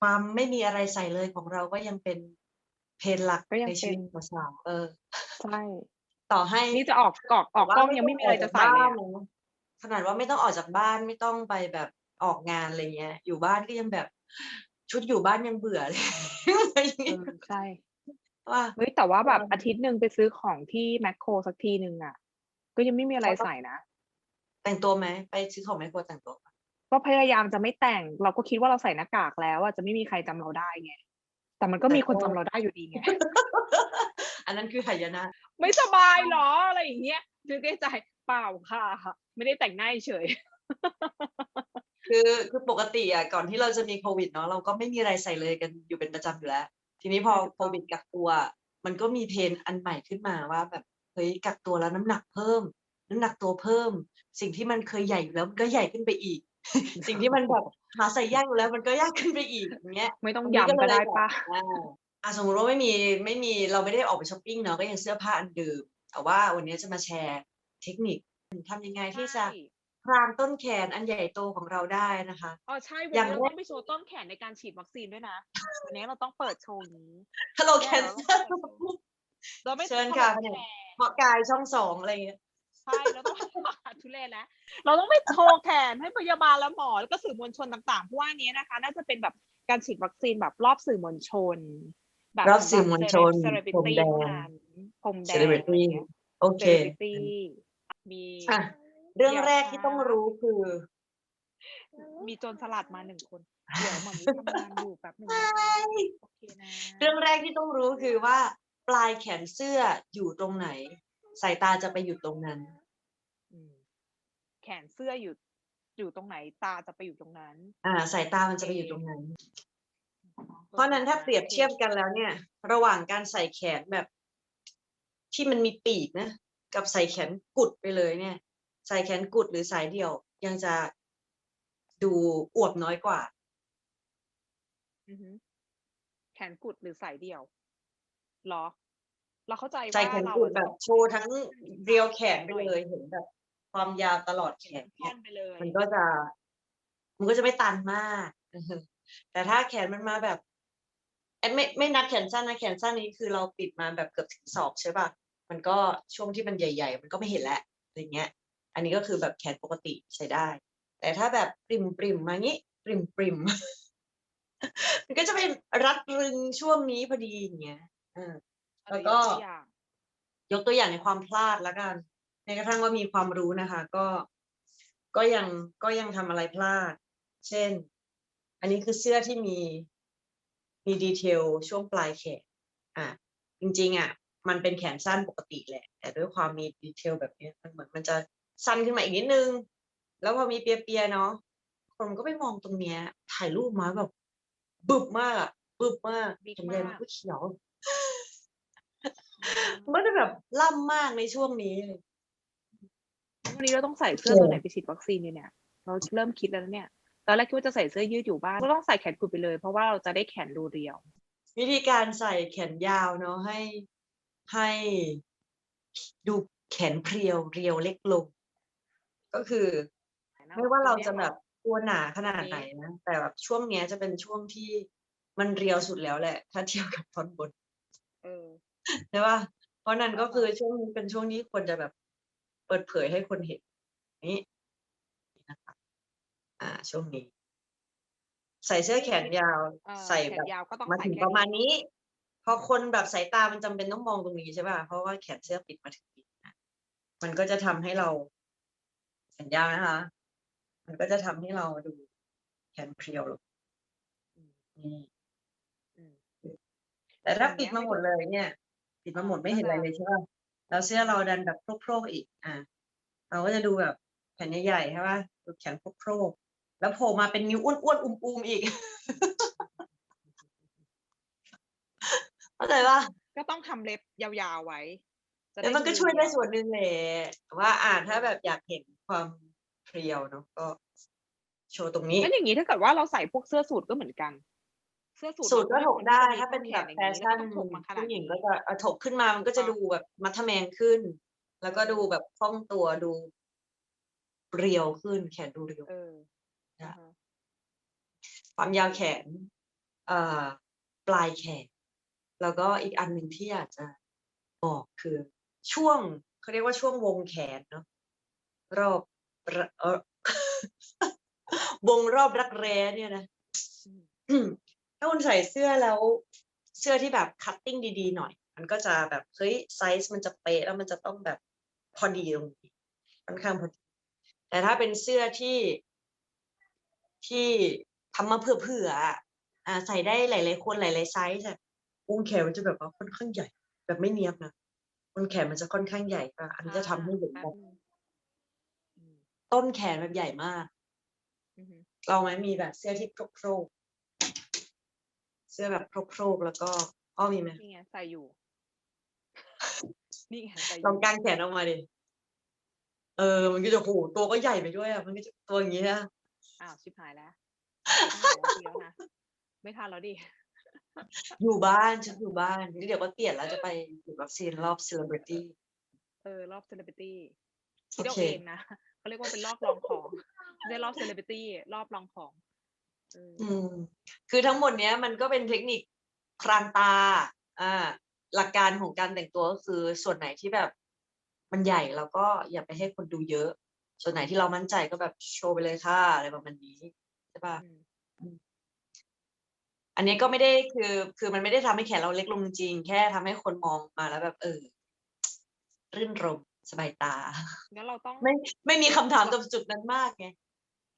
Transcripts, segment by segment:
ความไม่มีอะไรใส่เลยของเราก็ยังเป็นเพนหลักก็ยังในชีวิตเป็นสาวๆเออใช่ต่อให้นี่จะออกกอกออกว่ากล้องไม่ยังต้ไม่มีอะไรกจะจากใส่เลยบ้านอะนะขนาดว่าไม่ต้องออกจากบ้านไม่ต้องไปแบบออกงานอะไรเงี้ย อยู่บ้านก็ยังแบบชุดอยู่บ้านยังเบื่อเลยอะไรอย่างเอเงี้ยอใช่ว่าเฮ้ยแต่ว่าแบบเออออาทิตย์หนึ่งไปซื้อของที่แมคโครสักทีหนึ่งอะ ก็ยังไม่มีอะไรเขาต้องใส่นะ แต่งตัวไหมไปซื้อของแมคโครแต่งตัวปะ ก็พยายามจะไม่แต่ง เราก็คิดว่าเราใส่หน้ากากแล้วอะจะไม่มีใครจำเราได้ไงแต่มันก็มีคนจำเราได้อยู่ดีไงอันนั้นคือหายนะไม่สบายเหรออะไรอย่างเงี้ยคือใกล้ใจเปล่าค่ะ ไม่ได้แต่งหน้าเฉยคือคือปกติอะก่อนที่เราจะมีโควิดเนาะเราก็ไม่มีอะไรใส่เลยกันอยู่เป็นประจำอยู่แล้ว ทีนี้พอโควิดกักตัว มันก็มีเทรนด์อันใหม่ขึ้นมาว่าแบบเฮ้ยกักตัวแล้วน้ำหนักเพิ่ม น้ำหนักตัวเพิ่ม สิ่งที่มันเคยใหญ่อยู่แล้วมันก็ใหญ่ขึ้นไปอีก สิ่งที่มันแบบหาใส่ยากอยู่แล้วมันก็ยากขึ้นไปอีกอย่างเงี้ยไม่ต้องวันนี้ย้ำก็เลได้ยแบบปะอ่าอะสมมติว่าไม่มีไม่มีเราไม่ได้ออกไปช้อปปิ้งเนาะก็ยังเสื้อผ้าอันเดิมแต่ว่าวันนี้จะมาแชร์เทคนิคทำยังไงที่จะใช่พรางต้นแขนอันใหญ่โตของเราได้นะคะอ๋อใช่วันอย่างนี้เราแรกต้องไปโชว์ต้นแขนในการฉีดวัคซีนด้วยนะวันนี้เราต้องเปิดโชว์นี้ฮัลโหลแน่แคนเราเซต้องอร์เปิดโชว์เราไม่เชิญต้องค่ะแขแผนกนเหมาะกายช่องสองอะไรอย่างเงี้ย ใช่เราต้องทุเรศแล้ว เราต้องไปโชว์แขนให้พยาบาลและหมอ แล้วก็สื่อมวลชนต่างๆเพราะว่าอันนี้นะคะ น่าจะเป็นแบบการฉีดวัคซีนแบบรอบสื่อมวลชน แบบรอบสื่อมวลชนเซเลบริพรมตี้แดงเท่านั้นพรมแดง celebrity โอเซเคเลบริตี้มีอะเรื่องเดี๋ยวแรกที่ต้องค่ะรู้คือ มีโจรสลัดมาหนึ่งคนเดี๋ยวหมอมีทำงานอยู่แป๊บหนึ่งนะคะโอเคนะเรื่องแรกที่ต้องรู้คือว่า ปลายแขนเสื้ออยู่ตรงไหน สายตาจะไปอยู่ตรงนั้นอืม แขนเสื้ออยู่อยู่ตรงไหนตาจะไปอยู่ตรงนั้น อ่าสายตามันจะไปอยู่ตรงนั้น เพราะฉะนั้นถ้าเปรียบเทียบกันแล้วเนี่ย ระหว่างการใส่แขนแบบ ที่มันมีปีกนะกับใส่แขนกุดไปเลยเนี่ย ใส่แขนกุดหรือสายเดี่ยว ยังจะดูอวบน้อยกว่าอือฮึแขนกุดหรือสายเดี่ยวเหรอ เราเข้าใจใส่ว่าแขนเรากุดอะแบจะบโชว์ทั้งเรียวแขนไปเลยเห็นแบบ ความยาวตลอดแขเห็นนท่เนี่อยนไปเลยมันก็จะ มันก็จะไม่ตันมาก แต่ถ้าแขนมันมาแบบเอ้ยไม่ไม่นับแขนสั้นนะแขนสั้นนี้คือเราปิดมาแบบเกือบถึงศอกใช่ป่ะมันก็ช่วงที่มันใหญ่ ๆ มันก็ไม่เห็นแล้วอะไรเงี้ย อันนี้ก็คือแบบแขนปกติใช้ได้ แต่ถ้าแบบปริมปริมๆมางี้ปริมปริมๆมันก็จะเป็นรัดรึงช่วงนี้พอดีอย่างเงี้ยเออแล้วก็ยตัวอย่างยกตัวอย่างในความพลาดแล้วกันแม้กระทั่งว่ามีความรู้นะคะ ก็ก็ยังก็ยังทำอะไรพลาด เช่น อันนี้คือเสื้อที่มีมีดีเทลช่วงปลายแขนอะจริงๆอะมันเป็นแขนสั้นปกติแหละ แต่ด้วยความมีดีเทลแบบเนี้ยมันเหมือนมันจะสั้นขึ้นมาอีกนิดนึง แล้วพอมีเปียๆเนาะคนก็ไปมองตรงเนี้ย ถ่ายรูปมาแบบบึบมากอะบึบมากบิ๊กเห็นเลยมากมันก็เขียว มันจะแบบล่ำมากในช่วงนี้เลย วันนี้เราต้องใส่เสื้อเออตัวไหนไปฉีดวัคซีนดีเนี่ย เราเริ่มคิดแล้วนะเนี่ย ตอนแรกคิดว่าจะใส่เสื้อยืดอยู่บ้าน ก็ต้องใส่แขนกุดไปเลย เพราะว่าเราจะได้แขนดูเรียว วิธีการใส่แขนยาวเนาะให้ให้ดูแขนเพรียวเรียวเล็กลง ก็คือไม่ว่าเราจะแบบตัวหนาขนาดไหนนะ แต่แบบช่วงเนี้ยจะเป็นช่วงที่มันเรียวสุดแล้วแหละ ถ้าเทียบกับตอนบนเออใช่ป่ะเพราะนั้นก็อ่าฮะคือช่วงนี้เป็นช่วงที่ควรจะแบบ เปิดเผยให้คนเห็นนี้นะคะอ่าช่วงนี้ ใส่เสื้อแขนยาวเอ่อใส่แขแบนบยาวก็ต้องมาใส่ถึงแค่ประมาณนี้ พอคนแบบสายตามันจำเป็นต้องมองตรงนี้ใช่ป่ะเพราะว่าแขนเสื้อปิดมาถึงนี้นะมันก็จะทำให้เราแขนยาวนะคะมันก็จะทำให้เราดูแขนเพรียวลงนี่อืมแต่ถ้าอย่างปิดเงี้ยมาหมดเลยเนี่ย ปิดมาหมดไม่เห็นอะไรเลยใช่ป่ะ แล้วเสื้อเราดันแบบโพร่งๆอีกอะเราก็จะดูแบบแขนใหญ่ๆใช่ป่ะดูแขนโพร่งๆแล้วโผล่มาเป็นนิ้วอ้วนๆอุ้มๆอีกเข้าใจป่ะก็ต้องทำเล็บยาวๆไว้จะแล้วมันก็ดูช่วยได้เรีส่วนหนึ่งแหละแต่ว่าอ่าถ้าแบบอยากเห็นความเพรียวเนาะก็โชว์ตรงนี้งั้นอย่างนี้ถ้าเกิดว่าเราใส่พวกเสื้อสูทก็เหมือนกัน เสื้อสูทสูตรก็เราถกได้มัถ้าเป็นมีแบบต้แฟนขชั่นอย่างนี้แล้วก็ต้องถกมาขนาดผู้หญิงนี้ก็จะเอาถกขึ้นมามันก็จะดูแบบมัทแมนขึ้น แล้วก็ดูแบบคล่องตัวดูเรียวขึ้น แขนดูเรียวเออค่ะอ่าฮะความยาวแขนเอ่อปลายแขน แล้วก็อีกอันหนึ่งที่อยากจะบอกคือ ช่วงเขาเรียกว่าช่วงวงแขนเนาะรอบระเออวงรอบรักแร้เนี่ยนะอืม ถ้าคุณใส่เสื้อแล้วเสื้อที่แบบคัตติ้งดีๆหน่อย มันก็จะแบบเฮ้ยไซส์มันจะเป๊ะแล้วมันจะต้องแบบพอดีตรงนี้ค่อนข้างพอดีแต่ถ้าเป็นเสื้อที่ที่ทำมาเผื่อๆอะอ่าใส่ได้หลาย ๆ คนหลาย ๆ ไซส์อะวงแขนมันจะแบบว่าค่อนข้างใหญ่ แบบไม่เนียบนะวงแขนมันจะค่อนข้างใหญ่อะอันนี้จะทำให้เห็นแป๊แบบบนึงอืมต้นแขนแบบใหญ่มากอือฮึเราไหมมีแบบเสื้อที่โครกๆ เสื้อแบบโครกๆแล้วก็อ้อมีไหมนี่ไงใส่อยู่ นี่ไงใส่อลองยู่กางแขนออกมาดิ เออ มันก็จะโหตัวก็ใหญ่ไปด้วยอะ มันก็จะตัวอย่างนี้นะอ้าวชิบหายแล้วต้องบอกว่าทีแล้วนะไม่ทันแล้วดิอยู่บ้านฉันอยู่บ้านนี่เดี๋ยวก็เปลี่ยนแล้วจะไปฉีดวัคซีนรอบเซเลบริตี้ เออรอบเซเลบริตี้โอคิดเอาเค เองนะเขาเรียกว่าเป็นรอบลองของไม่ใช่รอบเซเลบริตี้รอบลองของเอออืมคือทั้งหมดเนี้ยมันก็เป็นเทคนิคพรางตา อ่า หลักการของการแต่งตัวก็คือส่วนไหนที่แบบ มันใหญ่เราก็อย่าไปให้คนดูเยอะ ส่วนไหนที่เรามั่นใจก็แบบโชว์ไปเลยค่ะอะไรประมาณนี้ใช่ปะอืมอันนี้ก็ไม่ได้คือ คือมันไม่ได้ทำให้แขนเราเล็กลงจริง แค่ทำให้คนมองมาแล้วแบบเออรื่นรมย์สบายตางั้นเราต้องไม่ไม่มีคำถามตรงจุดนั้นมากไง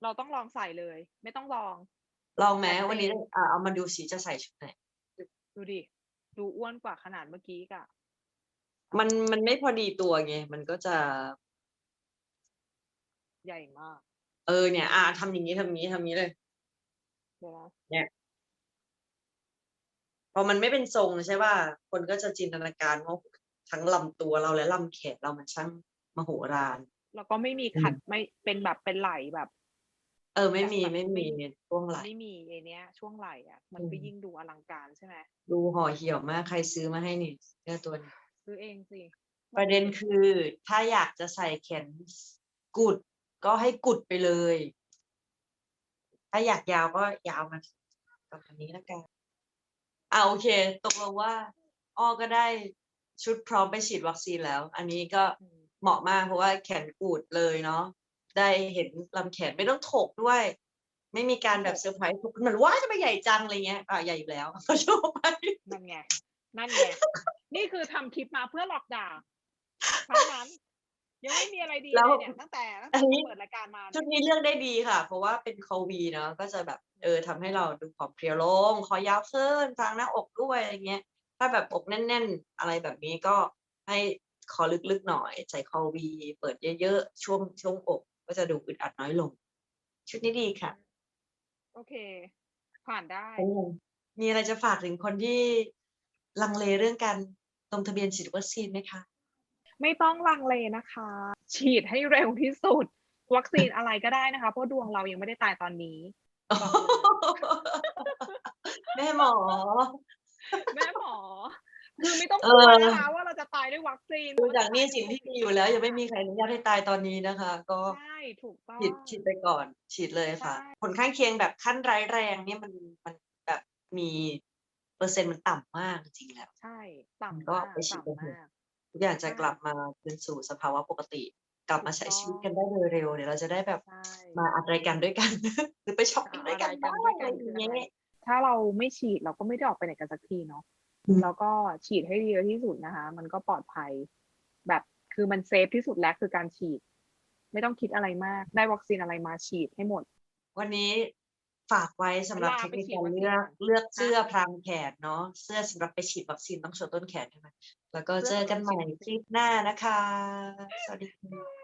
เราต้องลองใส่เลย ไม่ต้องลอง ลองไหมชัดเจนวันนี้อ่าเอามาดูสิจะใส่ชุดไหน ดูดิ ดูอ้วนกว่าขนาดเมื่อกี้กะมันมันไม่พอดีตัวไง มันก็จะ ใหญ่มาก เออเนี่ย อ่าทำอย่างนี้ทำอย่างนี้ทำอย่างนี้เลย เดี๋ยวนะพอมันไม่เป็นทรงใช่ป่ะ คนก็จะจินตนาการว่าทั้งลำตัวเราและลำแขนเรามันช่างมโหฬาร แล้วก็ไม่มีอืมขัดไม่เป็นแบบเป็นไหลแบบ เออ ไม่มีแบบไม่ไม่มีช่วงไหลไม่มีไอเนี้ย ช่วงไหลอะ มันก็อืมยิ่งดูอลังการใช่ไหมดูห่อเหี่ยวมากใครซื้อมาให้นี่เสื้อตัวนี้ซื้อเองสิประเด็นคือถ้าอยากจะใส่แขนกุดก็ให้กุดไปเลย ถ้าอยากยาวก็ยาวมาประมาณนี้แล้วกันอ่าโอเค ตกลงว่าอ้อก็ได้ชุดพร้อมไปฉีดวัคซีนแล้ว อันนี้ก็อืมเหมาะมากเพราะว่าแขนกูดเลยเนาะ ได้เห็นลำแขนไม่ต้องถกด้วย ไม่มีการแบบเซอร์ไพรส์ทุกคนเหมือนว่าจะไปใหญ่จังอะไรเงี้ยอ่าใหญ่อยู่แล้วก็โชว์ไปนั่นไงนั่นไงนี่คือทำคลิปมาเพื่อหลอกด่าทั้งนั้นยังไม่มีอะไรดีเลยเนี่ยตั้งแต่ตั้งแต่เปิดรายการมาชุเนี่ยดนี้เลือกได้ดีค่ะ เพราะว่าเป็นโควีเนาะก็จะแบบเออทำให้เราดูผอมเพรียวลงคอยาวขึ้นทางหน้าอกด้วยอะไรเงี้ย ถ้าแบบอกแน่น ๆ อะไรแบบนี้ก็ให้คอลึกๆหน่อย ใส่คอวี เปิดเยอะๆช่วงช่วงอก ก็จะดูอึดอัดน้อยลง ชุดนี้ดีค่ะ โอเค ผ่านได้ มีอะไรจะฝากถึงคนที่ลังเลเรื่องการลงทะเบียนฉีดวัคซีนไหมคะ ไม่ต้องลังเลนะคะ ฉีดให้เร็วที่สุด วัคซีนอะไรก็ได้นะคะ เพราะดวงเรายังไม่ได้ตายตอนนี้ แม่หมอ แม่หมอ คือไม่ต้องเอกลัวอนะคะว่าเราจะตายด้วยวัคซีนดูจากหนี้สินที่มีอยู่แล้ว ยังไม่มีใครอนุญาตให้ตายตอนนี้นะคะ ก็ใช่ถูกต้องฉีดฉีดไปก่อน ฉีดเลยค่ะใช่ผลข้างเคียงแบบขั้นร้ายแรงเนี่ยมันมันแบบมีเปอร์เซ็นต์มันต่ำมากจริงๆแล้ว ใช่ก็ต่ำมากไปฉีดต่ำไปเถอะมากทุกอย่างจะใช่กลับมาคืนสู่สภาวะปกติ กลับมาใช้ถูกต้องชีวิตกันได้โดยเร็วเดี๋ยวเราจะได้แบบใช่มาอัดรายการด้วยกัน หรือไปช้อปปิ้งด้วยกันเอาได้อะไรกันด้วยกันอะไรอย่างเงี้ยถ้าเราไม่ฉีดเราก็ไม่ได้ออกไปไหนกันสักทีเนาะอืม แล้วก็ฉีดให้เยอะที่สุดนะคะ มันก็ปลอดภัย แบบคือมันเซฟที่สุดแล้วคือการฉีด ไม่ต้องคิดอะไรมาก ได้วัคซีนอะไรมาฉีดให้หมด วันนี้ฝากไว้สำหรับลาเทคไปนิคฉีดการวัคซีนเลือกก่อนเลือกเสื้อพรางแขนเนาะเสื้อสำหรับไปฉีดวัคซีนต้องโชว์ต้นแขนใช่ไหมแล้วก็เสื้เจออกันสำหใหรับม่ฉีดวัคคซีนลิปหน้านะคะ สวัสดีค่ะ